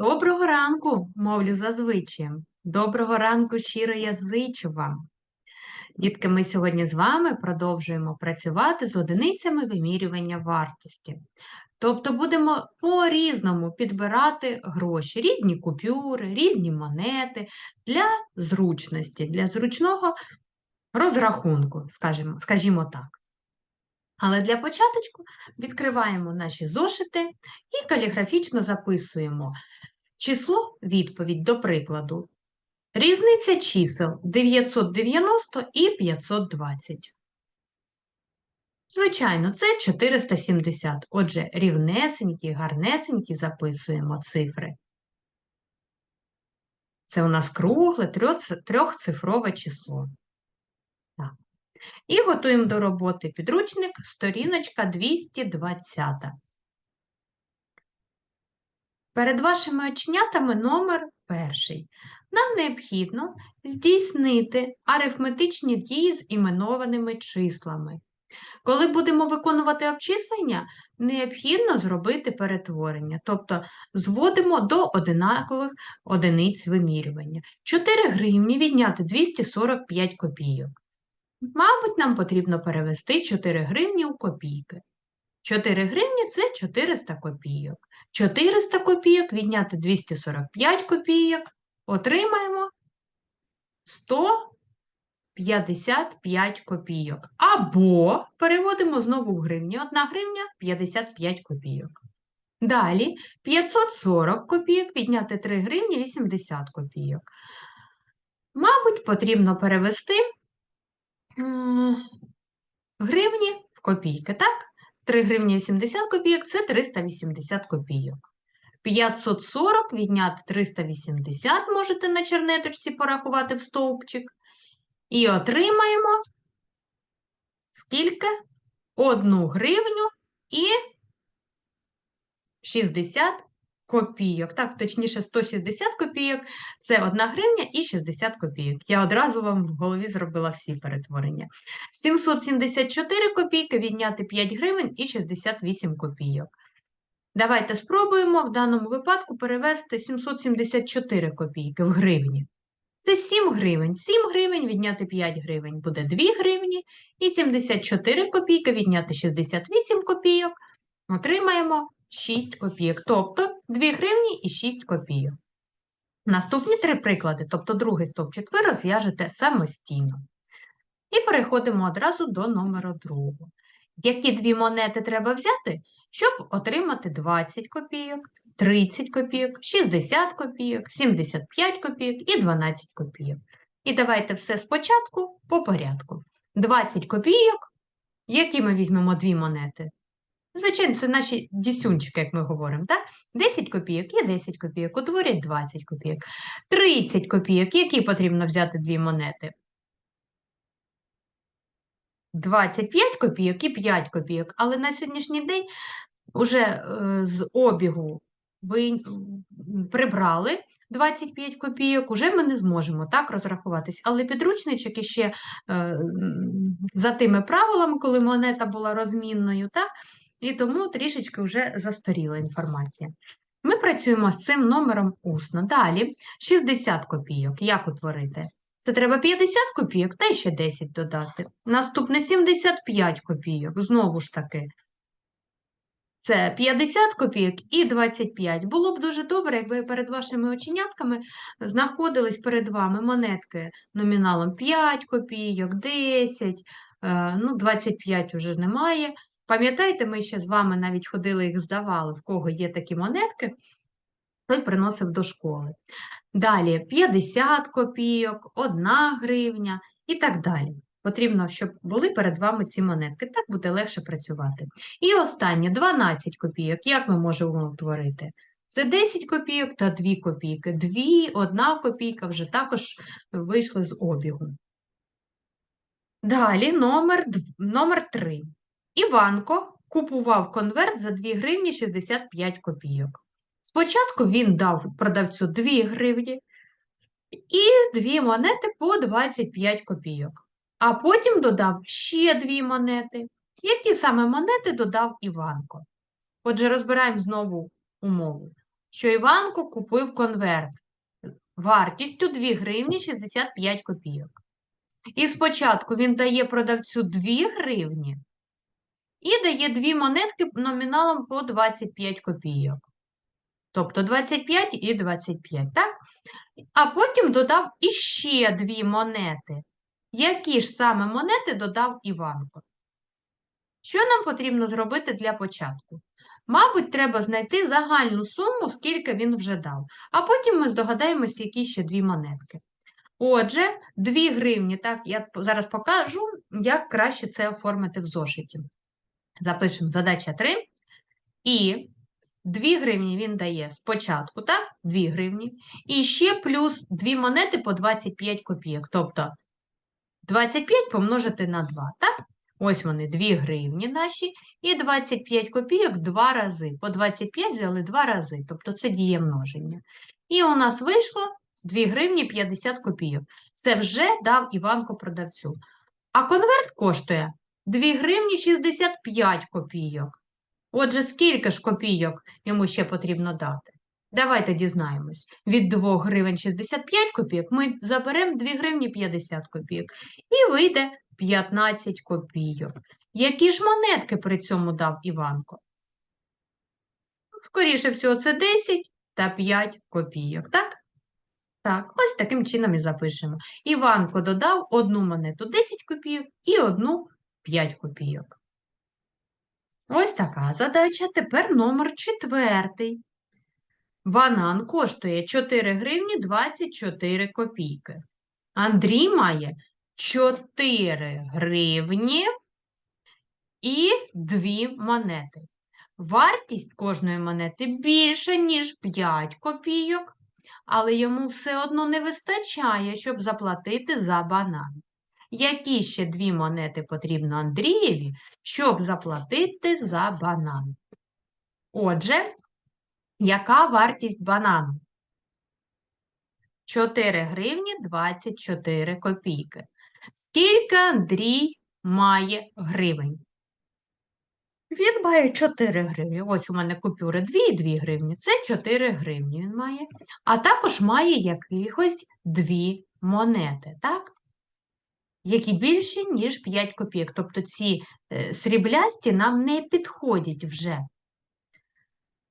Доброго ранку, мовлю зазвичаєм. Доброго ранку, щиро я зичу вам. Дітки, ми сьогодні з вами продовжуємо працювати з одиницями вимірювання вартості. Тобто будемо по-різному підбирати гроші, різні купюри, різні монети для зручності, для зручного розрахунку, скажімо, скажімо так. Але для початочку відкриваємо наші зошити і каліграфічно записуємо число відповідь до прикладу. Різниця чисел 990 і 520. Звичайно, це 470. Отже, рівнесенькі, гарнесенькі записуємо цифри. Це у нас кругле трьохцифрове число. Так. І готуємо до роботи підручник, сторіночка 220. Перед вашими оченятами номер перший. Нам необхідно здійснити арифметичні дії з іменованими числами. Коли будемо виконувати обчислення, необхідно зробити перетворення, тобто зводимо до одинакових одиниць вимірювання. 4 гривні відняти 245 копійок. Мабуть, нам потрібно перевести 4 гривні у копійки. 4 гривні – це 400 копійок. 400 копійок відняти 245 копійок. Отримаємо 155 копійок. Або переводимо знову в гривні. 1 гривня – 55 копійок. Далі 540 копійок відняти 3 гривні 80 копійок. Мабуть, потрібно перевести гривні в копійки, так? 3 гривні 80 копійок – це 380 копійок. 540 відняти 380 можете на чернеточці порахувати в стовпчик. І отримаємо скільки? 1 гривню і 60 копійок. Так, точніше, 160 копійок – це 1 гривня і 60 копійок. Я одразу вам в голові зробила всі перетворення. 774 копійки відняти 5 гривень і 68 копійок. Давайте спробуємо в даному випадку перевести 774 копійки в гривні. Це 7 гривень. 7 гривень відняти 5 гривень буде 2 гривні. І 74 копійки відняти 68 копійок. Отримаємо 6 копійок. Тобто 2 гривні і 6 копійок. Наступні три приклади, тобто другий стовпчик, ви розв'яжете самостійно. І переходимо одразу до номеру другого. Які дві монети треба взяти, щоб отримати 20 копійок, 30 копійок, 60 копійок, 75 копійок і 12 копійок. І давайте все спочатку по порядку. 20 копійок, які ми візьмемо дві монети? Звичайно, це наші дісюнчики, як ми говоримо, так? 10 копійок є 10 копійок, утворять 20 копійок. 30 копійок, які потрібно взяти дві монети? 25 копійок і 5 копійок. Але на сьогоднішній день вже е, з обігу ви прибрали 25 копійок, уже ми не зможемо так розрахуватись. Але підручничок іще е, за тими правилами, коли монета була розмінною, так? І тому трішечки вже застаріла інформація. Ми працюємо з цим номером усно. Далі 60 копійок. Як утворити? Це треба 50 копійок та ще 10 додати. Наступне 75 копійок. Знову ж таки. Це 50 копійок і 25. Було б дуже добре, якби перед вашими оченятками знаходились перед вами монетки номіналом 5 копійок, 10, е, ну 25 уже немає. Пам'ятаєте, ми ще з вами навіть ходили їх здавали, в кого є такі монетки, той приносив до школи. Далі 50 копійок, 1 гривня і так далі. Потрібно, щоб були перед вами ці монетки. Так буде легше працювати. І останнє 12 копійок. Як ми можемо утворити? Це 10 копійок та 2 копійки. 2, 1 копійка вже також вийшли з обігу. Далі номер, номер 3. Іванко купував конверт за 2 гривні 65 копійок. Спочатку він дав продавцю 2 гривні і дві монети по 25 копійок. А потім додав ще дві монети. Які саме монети додав Іванко? Отже, розбираємо знову умову. що Іванко купив конверт вартістю 2 гривні 65 копійок. І спочатку він дає продавцю 2 гривні і дає дві монетки номіналом по 25 копійок. Тобто 25 і 25, так? А потім додав іще дві монети. Які ж саме монети додав Іванко? Що нам потрібно зробити для початку? Мабуть, треба знайти загальну суму, скільки він вже дав, а потім ми здогадаємося, які ще дві монетки. Отже, 2 гривні, так, я зараз покажу, як краще це оформити в зошиті. Запишемо задача 3. І 2 гривні він дає спочатку, так? 2 гривні. І ще плюс 2 монети по 25 копійок. Тобто 25 помножити на 2, так? Ось вони, 2 гривні наші, і 25 копійок два рази. По 25 взяли два рази, тобто це діє множення. І у нас вийшло 2 гривні 50 копійок. Це вже дав Іванко продавцю. А конверт коштує 2 гривні 65 копійок. Отже, скільки ж копійок йому ще потрібно дати? Давайте дізнаємось. Від 2 гривень 65 копійок ми заберемо 2 гривні 50 копійок. І вийде 15 копійок. Які ж монетки при цьому дав Іванко? Скоріше всього, це 10 та 5 копійок, так? Так, ось таким чином і запишемо. Іванко додав одну монету 10 копійок і одну 5 копійок. Ось така задача. Тепер номер четвертий. Банан коштує 4 гривні 24 копійки. Андрій має 4 гривні і 2 монети. Вартість кожної монети більше, ніж 5 копійок, але йому все одно не вистачає, щоб заплатити за банан. Які ще дві монети потрібно Андрієві, щоб заплатити за банан? Отже, яка вартість банану? 4 гривні 24 копійки. Скільки Андрій має гривень? Він має 4 гривні. Ось у мене купюри 2 і 2 гривні. Це 4 гривні він має. А також має якихось 2 монети, так? Які більші, ніж 5 копійок. Тобто ці е, сріблясті нам не підходять вже.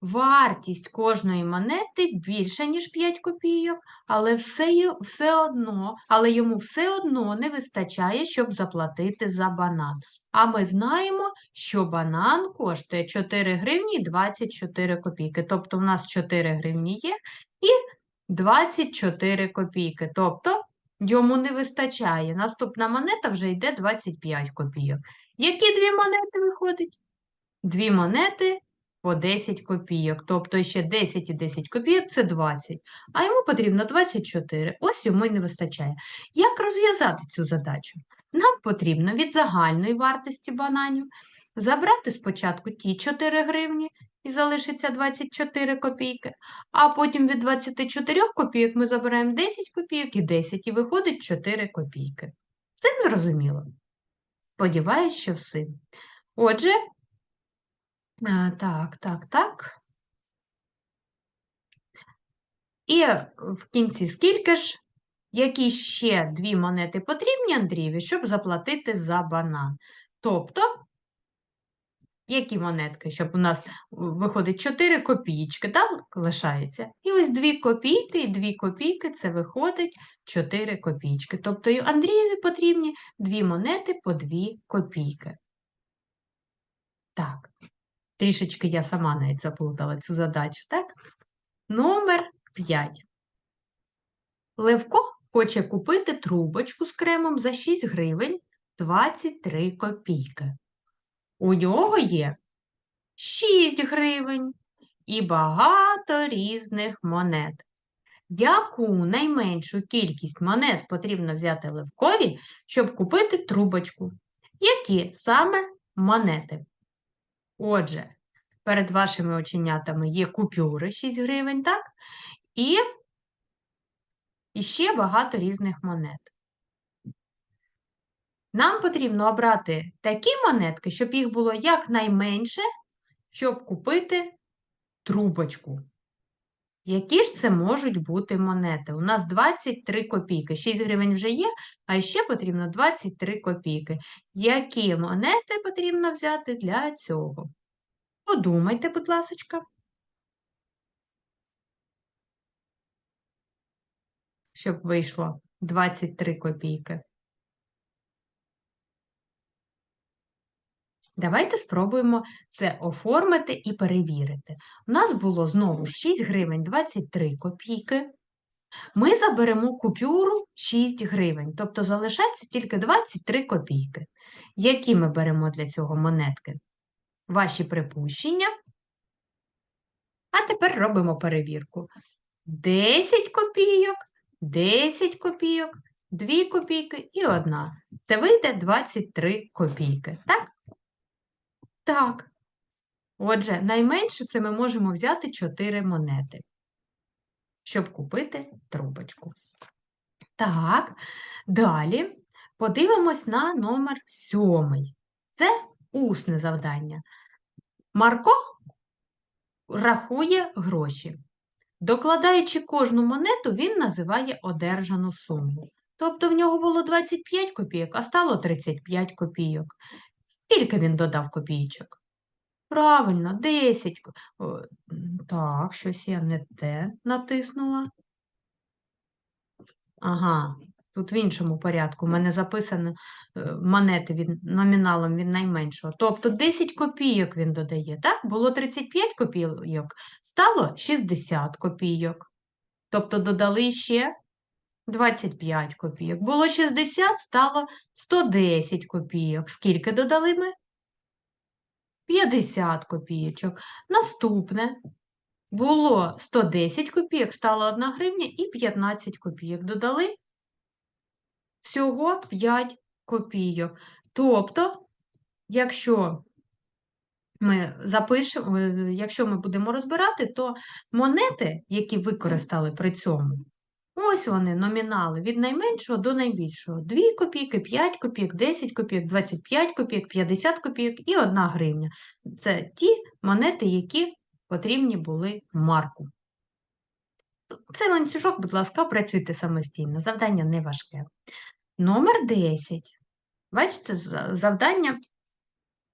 Вартість кожної монети більша, ніж 5 копійок, але все, все одно, але йому все одно не вистачає, щоб заплатити за банан. А ми знаємо, що банан коштує 4 гривні 24 копійки. Тобто у нас 4 гривні є і 24 копійки. Тобто йому не вистачає. Наступна монета вже йде 25 копійок. Які дві монети виходить? Дві монети по 10 копійок. Тобто ще 10 і 10 копійок це 20. А йому потрібно 24. Ось йому й не вистачає. Як розв'язати цю задачу? Нам потрібно від загальної вартості бананів забрати спочатку ті 4 гривні і залишиться 24 копійки, а потім від 24 копійок ми забираємо 10 копійок і 10, і виходить 4 копійки. Всім зрозуміло? Сподіваюсь, що всім. Отже, а, Так, так, так. І в кінці скільки ж, які ще дві монети потрібні Андрієві, щоб заплатити за банан? Тобто, які монетки, щоб у нас виходить 4 копійки, так, лишається. І ось 2 копійки і 2 копійки це виходить 4 копійки. Тобто Андрієві потрібні дві монети по 2 копійки. Так. Трішечки я сама навіть заплутала цю задачу, так? Номер 5. Левко хоче купити трубочку з кремом за 6 гривень 23 копійки. У нього є 6 гривень і багато різних монет. Яку найменшу кількість монет потрібно взяти Левкові, щоб купити трубочку? Які саме монети? Отже, перед вашими оченятами є купюри 6 гривень, так? І, і ще багато різних монет. Нам потрібно обрати такі монетки, щоб їх було якнайменше, щоб купити трубочку. Які ж це можуть бути монети? У нас 23 копійки. 6 гривень вже є, а ще потрібно 23 копійки. Які монети потрібно взяти для цього? Подумайте, будь ласочка. Щоб вийшло 23 копійки. Давайте спробуємо це оформити і перевірити. У нас було знову 6 гривень 23 копійки. Ми заберемо купюру 6 гривень, тобто залишається тільки 23 копійки. Які ми беремо для цього монетки? Ваші припущення. А тепер робимо перевірку. 10 копійок, 10 копійок, 2 копійки і 1. Це вийде 23 копійки, так? Так. Отже, найменше це ми можемо взяти 4 монети, щоб купити трубочку. Так, далі подивимось на номер 7. Це усне завдання. Марко рахує гроші. Докладаючи кожну монету, він називає одержану суму. Тобто в нього було 25 копійок, а стало 35 копійок. Скільки він додав копійчок? Правильно, 10. О, Так, щось я не те натиснула. Ага, тут в іншому порядку. У мене записано е, монети від, номіналом від найменшого. Тобто 10 копійок він додає, так? Було 35 копійок, стало 60 копійок. Тобто додали ще 25 копійок. Було 60, стало 110 копійок. Скільки додали ми? 50 копійочок. Наступне. Було 110 копійок, стало 1 гривня і 15 копійок. Додали всього 5 копійок. Тобто, якщо ми запишемо, е, якщо ми будемо розбирати, то монети, які використали при цьому, ось вони, номінали від найменшого до найбільшого. 2 копійки, 5 копійок, 10 копійок, 25 копійок, 50 копійок і 1 гривня. Це ті монети, які потрібні були марку. Цей ланцюжок, будь ласка, працюйте самостійно. Завдання не важке. Номер 10. Бачите, завдання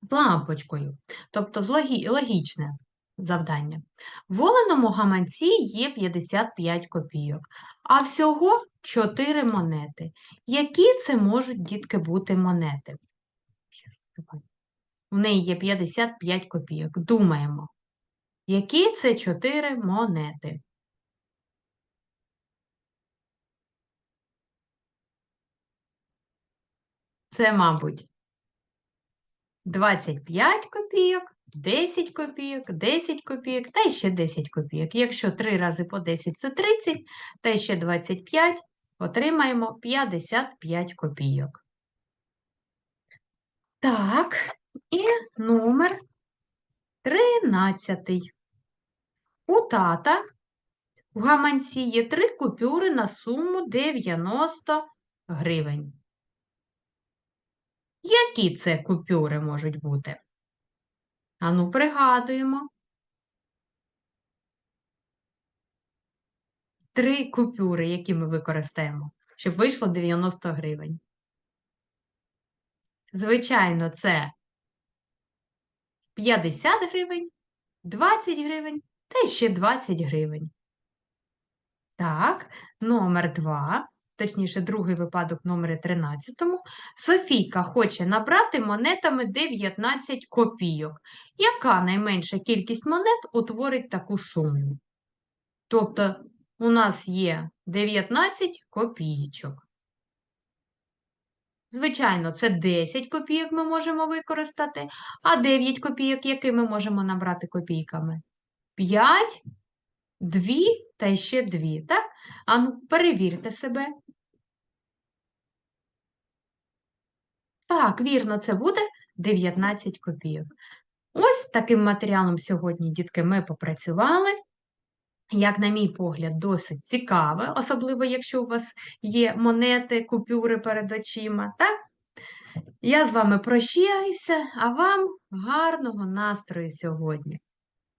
з лампочкою, тобто з логі- логічне завдання. В оленому гаманці є 55 копійок, а всього 4 монети. Які це можуть, дітки, бути монети? В неї є 55 копійок. Думаємо, які це 4 монети? Це, мабуть, 25 копійок, 10 копійок, 10 копійок та ще 10 копійок. Якщо 3 рази по 10 це 30, та ще 25, отримаємо 55 копійок. Так, і номер 13. У тата в гаманці є 3 купюри на суму 90 гривень. Які це купюри можуть бути? Ану, пригадуємо. Три купюри, які ми використаємо, щоб вийшло 90 гривень. Звичайно, це 50 гривень, 20 гривень та ще 20 гривень. Так, номер 2, точніше, другий випадок номер 13. Софійка хоче набрати монетами 19 копійок. Яка найменша кількість монет утворить таку суму? Тобто у нас є 19 копійочок. Звичайно, це 10 копійок ми можемо використати, а 9 копійок, які ми можемо набрати копійками? 5, 2 та ще 2, так? Ану, перевірте себе. Так, вірно, це буде 19 копійок. Ось таким матеріалом сьогодні, дітки, ми попрацювали. Як, на мій погляд, досить цікаве, особливо, якщо у вас є монети, купюри перед очима. Так? Я з вами прощаюся, а вам гарного настрою сьогодні.